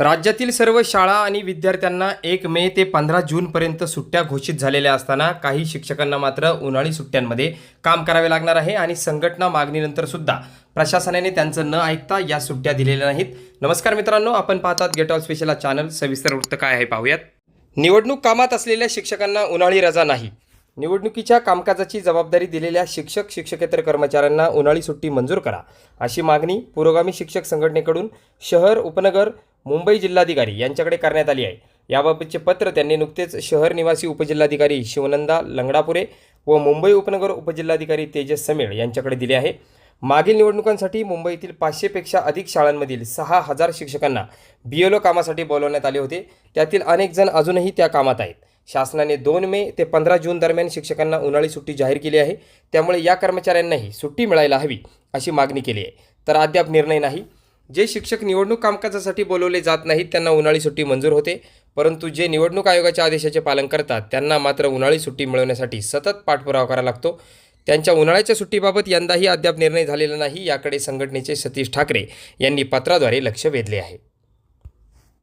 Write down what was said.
राज्यातील सर्व शाळा आणि विद्यार्थ्यांना एक मे ते पंधरा जूनपर्यंत सुट्ट्या घोषित झालेल्या असताना काही शिक्षकांना मात्र उन्हाळी सुट्ट्यांमध्ये काम करावे लागणार आहे आणि संघटना मागणीनंतर सुद्धा प्रशासनाने त्यांचं न ऐकता या सुट्ट्या दिलेल्या नाहीत. नमस्कार मित्रांनो आपण पाहतात गेट ऑल स्पेशल चॅनल सविस्तर वृत्त काय आहे पाहूयात. निवडणूक कामात असलेल्या शिक्षकांना उन्हाळी रजा नाही. निवडणुकीच्या कामकाजाची जबाबदारी दिलेल्या शिक्षक शिक्षकेतर कर्मचाऱ्यांना उन्हाळी सुट्टी मंजूर करा. अशी मागणी पुरोगामी शिक्षक संघटनेकडून शहर उपनगर मुंबई जिल्हाधिकारी यांच्याकडे करण्यात आली आहे. याबाबतचे पत्र त्यांनी नुकतेच शहर निवासी उपजिल्हाधिकारी शिवनंदा लंगडापुरे व मुंबई उपनगर उपजिल्हाधिकारी तेजस समीळ यांच्याकडे दिले आहे. मागील निवडणुकांसाठी मुंबईतील पाचशेपेक्षा अधिक शाळांमधील सहा हजार शिक्षकांना बी कामासाठी बोलवण्यात आले होते. त्यातील अनेक जण अजूनही त्या कामात आहेत. शासनाने दोन मे ते पंधरा जून दरम्यान शिक्षकांना उन्हाळी सुट्टी जाहीर केली आहे. त्यामुळे या कर्मचाऱ्यांनाही सुट्टी मिळायला हवी अशी मागणी केली आहे. तर अद्याप निर्णय नाही. जे शिक्षक निवडणूक कामकाजासाठी बोलवले जात नाहीत त्यांना उन्हाळी सुट्टी मंजूर होते. परंतु जे निवडणूक आयोगाच्या आदेशाचे पालन करतात त्यांना मात्र उन्हाळी सुट्टी मिळवण्यासाठी सतत पाठपुरावा करावा लागतो. त्यांच्या उन्हाळ्याच्या सुट्टीबाबत यंदाही अद्याप निर्णय झालेला नाही याकडे संघटनेचे सतीश ठाकरे यांनी पत्राद्वारे लक्ष वेधले आहे.